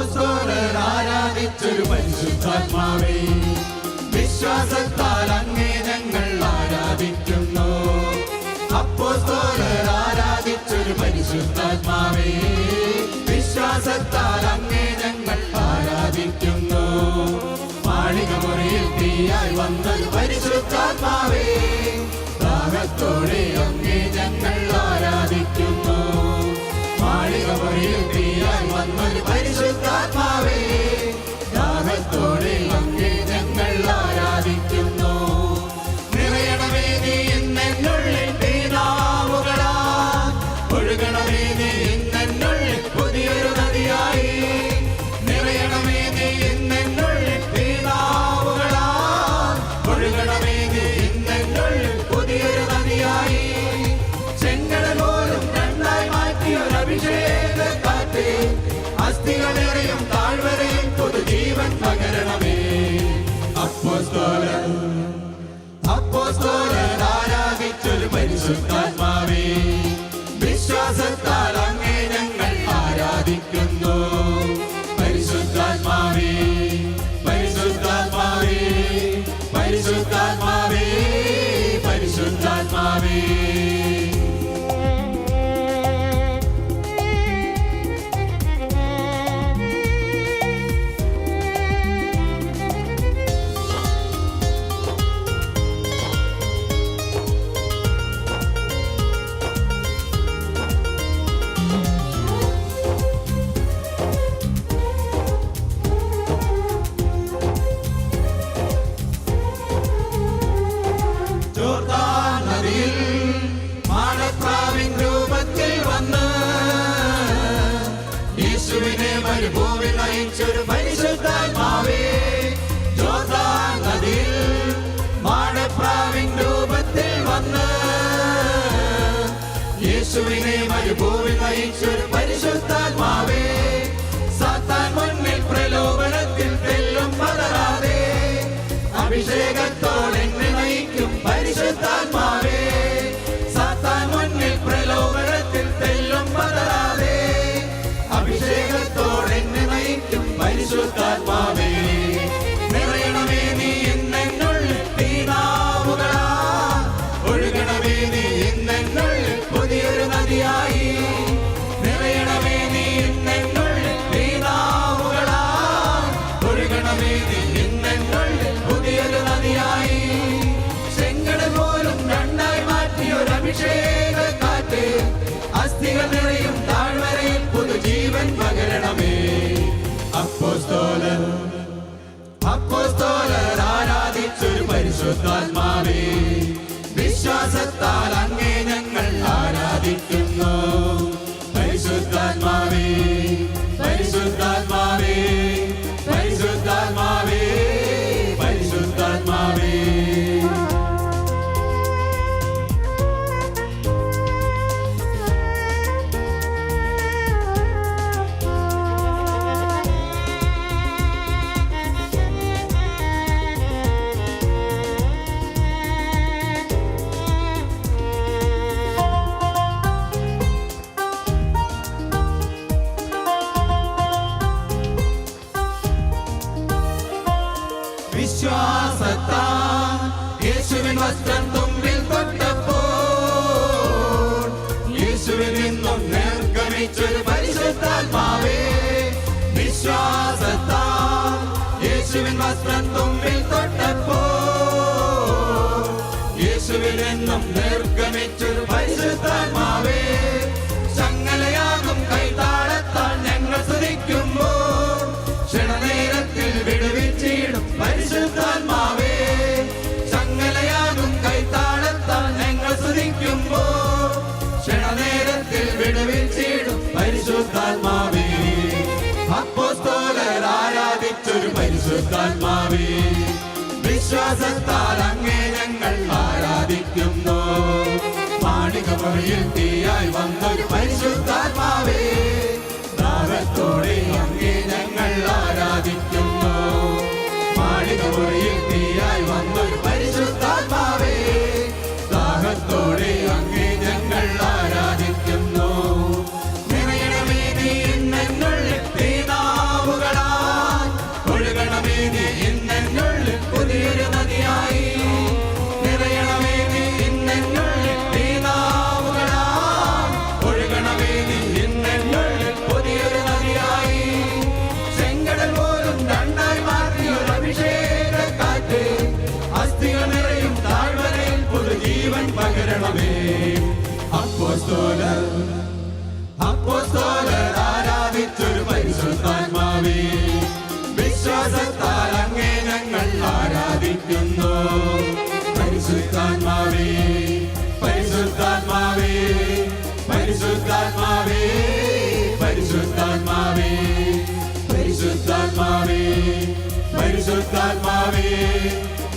അപ്പോസ്തോലർ ആരാധിച്ചൊരു പരിശുദ്ധാത്മാവേ. വിശ്വാസത്താൽ അങ്ങേ ഞങ്ങൾ ആരാധിക്കുന്നു. അപ്പോസ്തോലർ ആരാധിച്ചൊരു പരിശുദ്ധാത്മാ ഭൂമി നയിച്ചൊരു lady. വസ്ത്രം തുമ്പിൽ തൊട്ടപ്പോൾ യേശുവിൽ നിന്നും നിർഗമിച്ചൊരു പരിശുദ്ധാത്മാവേ വിശ്വാസത്താൽ യേശുവിൻ വസ്ത്രം തുമ്പിൽ തൊട്ടപ്പോൾ യേശുവിൽ നിന്നും നിർഗമിച്ചൊരു പരിശുദ്ധാത്മാവേ. പരിശുദ്ധാത്മാവേ വിശ്വാസത്താൽ അങ്ങേ ഞങ്ങൾ ആരാധിക്കുന്നു. മാണികമുറിയിൽ അപ്പോസ്തോലർ അപ്പോസ്തോലർ ആരാധിച്ചൊരു പരിശുദ്ധാത്മാവേ. വിശ്വാസത്താൽ അങ്ങേ ഞങ്ങൾ ആരാധിക്കുന്നു. പരിശുദ്ധാത്മാവേ പരിശുദ്ധാത്മാവേ പരിശുദ്ധാത്മാവേ പരിശുദ്ധാത്മാവേ പരിശുദ്ധാത്മാവേ പരിശുദ്ധാത്മാവേ